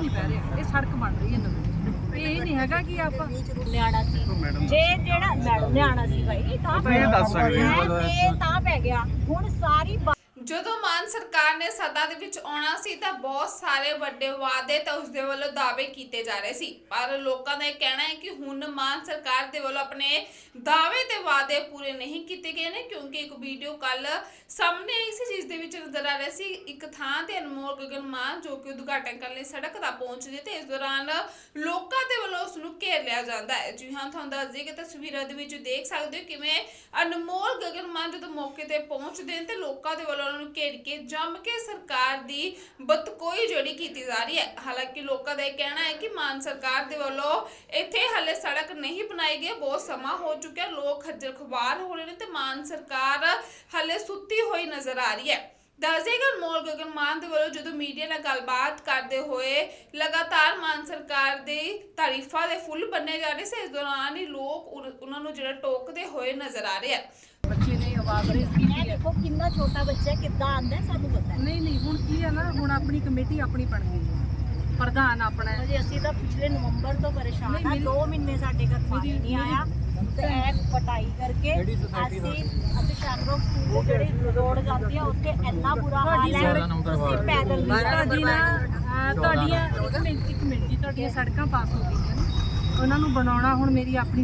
ਮਿੱਟੀਆਂ ਨਹੀਂ ਬਹਿ ਰਹੇ। ਇਹ ਸੜਕ ਬਣ ਰਹੀ ਹੈ ਨਵੀਂ। ਇਹ ਨਹੀਂ ਹੈਗਾ ਕਿ ਆਪਾਂ ਨਿਆਣਾ ਸੀ। ਜੇ ਜਿਹੜਾ ਮੈਡਮ ਨਿਆਣਾ ਸੀ ਭਾਈ ਤਾਂ ਇਹ ਦੱਸ ਸਕਦੇ ਹੋ। ਇਹ ਤਾਂ ਪੈ ਗਿਆ। ਹੁਣ ਸਾਰੀ ਜਦੋਂ ਮਾਨ ਸਰਕਾਰ ਨੇ ਸੱਤਾ ਦੇ ਵਿੱਚ ਆਉਣਾ ਸੀ ਤਾਂ ਬਹੁਤ ਸਾਰੇ ਵੱਡੇ ਵਾਅਦੇ ਤਾਂ ਉਸ ਦੇ ਵੱਲੋਂ ਦਾਅਵੇ ਕੀਤੇ ਜਾ ਰਹੇ ਸੀ। ਪਰ ਲੋਕਾਂ ਦਾ ਇਹ ਕਹਿਣਾ ਹੈ ਕਿ ਹੁਣ ਮਾਨ ਸਰਕਾਰ ਦੇ ਵੱਲੋਂ ਆਪਣੇ ਦਾਅਵੇ ਤੇ ਵਾਅਦੇ ਪੂਰੇ ਨਹੀਂ ਕੀਤੇ ਗਏ ਨੇ, ਕਿਉਂਕਿ ਇੱਕ ਵੀਡੀਓ ਕੱਲ ਸਾਹਮਣੇ ਆਈ ਸੀ ਜਿਸ ਦੇ ਵਿੱਚ ਨਜ਼ਰ ਆ ਰਿਹਾ ਸੀ ਇੱਕ ਥਾਂ ਤੇ ਅਨਮੋਲ ਗਗਨ ਮਾਨ ਜੋ ਕਿ ਉਦਘਾਟਨ ਕਰਨ ਲਈ ਸੜਕ ਦਾ ਪਹੁੰਚਦੇ ਤੇ ਇਸ ਦੌਰਾਨ ਲੋਕਾਂ ਦੇ ਵੱਲੋਂ ਉਸ ਨੂੰ ਘੇਰ ਲਿਆ ਜਾਂਦਾ ਹੈ। ਜੀ ਹਾਂ, ਤੁਹਾਨੂੰ ਦੱਸ ਦਈਏ ਕਿ ਤਸਵੀਰਾਂ ਦੇ ਵਿੱਚ ਦੇਖ ਸਕਦੇ ਹੋ ਕਿਵੇਂ ਅਨਮੋਲ ਗਗਨ ਮਾਨ ਜਦੋਂ ਮੌਕੇ ਤੇ ਪਹੁੰਚਦੇ ਨੇ ਤੇ ਲੋਕਾਂ ਦੇ ਵੱਲੋਂ ਉਹਨਾਂ ਨੂੰ ਘੇਰ ਕੇ ਜੰਮ ਕੇ ਸਰਕਾਰ ਦੀ ਬਤਕੋਈ ਜਿਹੜੀ ਕੀਤੀ ਜਾ ਰਹੀ ਹੈ, ਹਾਲਾਂਕਿ ਲੋਕਾਂ ਦਾ ਇਹ ਕਹਿਣਾ ਹੈ ਕਿ ਮਾਨ ਸਰਕਾਰ ਦੇ ਵੱਲੋਂ ਇੱਥੇ ਹਲੇ ਸੜਕ ਨਹੀਂ ਬਣਾਈ ਗਈ, ਬਹੁਤ ਸਮਾਂ ਹੋ ਚੁੱਕਿਆ, ਲੋਕ ਖੱਜਲ ਖੁਬਾਰ ਹੋ ਰਹੇ ਨੇ ਤੇ ਮਾਨ ਸਰਕਾਰ ਹਲੇ ਸੁੱਤੀ ਹੋਈ ਨਜ਼ਰ ਆ ਰਹੀ ਹੈ। ਦੱਸੇਗਾ ਅਨਮੋਲ ਗਗਨ ਮਾਨ ਦੇ ਵੱਲੋਂ ਜਦੋਂ ਮੀਡੀਆ ਨਾਲ ਗੱਲਬਾਤ ਕਰਦੇ ਹੋਏ ਲਗਾਤਾਰ ਮਾਨ ਸਰਕਾਰ ਦੀ ਤਾਰੀਫਾਂ ਦੇ ਫੁੱਲ ਬੰਨੇ ਜਾ ਰਹੇ ਸੀ, ਇਸ ਦੌਰਾਨ ਹੀ ਲੋਕ ਉਹਨਾਂ ਨੂੰ ਜਿਹੜਾ ਟੋਕਦੇ ਹੋਏ ਨਜ਼ਰ ਆ ਰਹੇ ਆ। ਆਵਾਜ਼ ਰੇਜ਼ ਇਹ ਕੀਤੀ ਹੈ ਦੇਖੋ ਕਿੰਨਾ ਛੋਟਾ ਬੱਚਾ ਹੈ, ਕਿੱਦਾਂ ਆਂਦਾ ਹੈ, ਸਾਨੂੰ ਪਤਾ ਹੈ। ਨਹੀਂ ਨਹੀਂ ਹੁਣ ਕੀ ਹੈ ਨਾ ਹੁਣ ਆਪਣੀ ਕਮੇਟੀ ਆਪਣੀ ਬਣ ਗਈ ਹੈ। ਪ੍ਰਧਾਨ ਆਪਣਾ ਹੈ। ਅਜੇ ਅਸੀਂ ਤਾਂ ਪਿਛਲੇ ਨਵੰਬਰ ਤੋਂ ਪਰੇਸ਼ਾਨ ਨਹੀਂ, ਆ ਮੇਰੀ- 2 ਮਹੀਨੇ ਸਾਡੇ ਘਰ ਪਾਣੀ ਮੇਰੀ- ਨਹੀਂ ਆਇਆ। ਤੇ ਇਹ ਪਟਾਈ ਕਰਕੇ ਅਸੀਂ ਅਸੀਂ ਸ਼ਾਮਰੋਕ ਸਕੂਲ ਦੇ ਜਿਹੜੀ ਰੋਡ ਜਾਂਦੀ ਆ ਉੱਥੇ ਇੰਨਾ ਬੁਰਾ ਹਾਲ ਹੈ। ਅਸੀਂ ਪੈਦਲ ਨਹੀਂ ਜਾ ਤੁਹਾਡੀ ਨਾ ਅਹ, ਤੁਹਾਡੀਆਂ ਇੱਕ ਮਿੰਟ ਇੱਕ ਮਿੰਟ ਜੀ ਤੁਹਾਡੀਆਂ ਸੜਕਾਂ ਪਾਸ ਹੋ ਗਈਆਂ ਉਹਨਾਂ ਨੂੰ ਬਣਾਉਣਾ ਹੁਣ ਮੇਰੀ ਆਪਣੀ